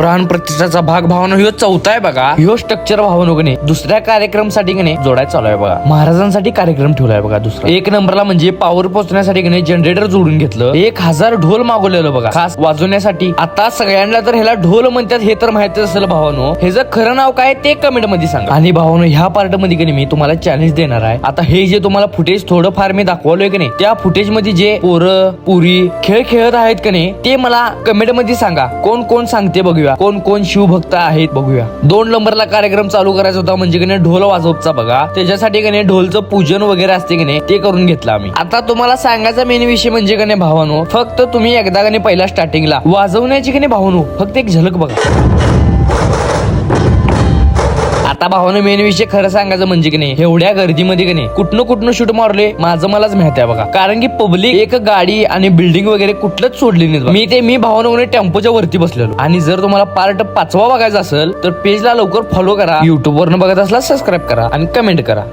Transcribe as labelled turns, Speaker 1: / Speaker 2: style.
Speaker 1: प्राण प्रतिष्ठाचा भाग भावना ह्यो चौथा आहे बघा. ह्यो स्ट्रक्चर भावनो गणे दुसऱ्या कार्यक्रमासाठी गणे जोडायला चालू आहे बघा. महाराजांसाठी कार्यक्रम ठेवलाय बघा दुसरा. एक नंबरला म्हणजे पॉवर पोहोचण्यासाठी गणे जनरेटर जोडून घेतलं. एक हजार ढोल मागवलेलं बघा. खास वाजवण्यासाठी. आता सगळ्यांना तर ह्याला ढोल म्हणतात हे तर माहिती असेल भावानो. ह्याचं खरं नाव काय ते कमेंटमध्ये सांगा. आणि भावानो ह्या पार्टमध्ये की नाही मी तुम्हाला चॅलेंज देणार आहे. आता हे जे तुम्हाला फुटेज थोडं फार मी दाखवलोय की नाही त्या फुटेजमध्ये जे पोरं पुरी खेळ खेळत आहेत का नाही ते मला कमेंटमध्ये सांगा. कोण कोण सांगते बघूया. कोण कोण शिवभक्त आहेत बघूया. दोन नंबरला कार्यक्रम चालू करायचा होता म्हणजे की नाही ढोल वाजवचा बघा. त्याच्यासाठी की नाही ढोलचं पूजन वगैरे असते की नाही ते करून घेतलं आम्ही. आता तुम्हाला सांगायचा मेन विषय म्हणजे की नाही भावानो फक्त तुम्ही एकदा का पहिला पहिल्या स्टार्टिंगला वाजवण्याची की नाही भावानो फक्त एक झलक बघा. आता भावानं मेन विषय खरं सांगायचं म्हणजे की नाही एवढ्या गर्दीमध्ये की नाही कुठनं कुठनं शूट मारले माझं मलाच माहीत आहे बघा. कारण की पब्लिक एक गाडी आणि बिल्डिंग वगैरे कुठलंच सोडली नाही मी ते मी भावानं टेम्पोच्या वरती बसलेलो. आणि जर तुम्हाला पार्ट पाचवा बघायचा असेल तर पेजला लवकर फॉलो करा युट्यूब वरनं बघत असला सबस्क्राईब करा आणि कमेंट करा.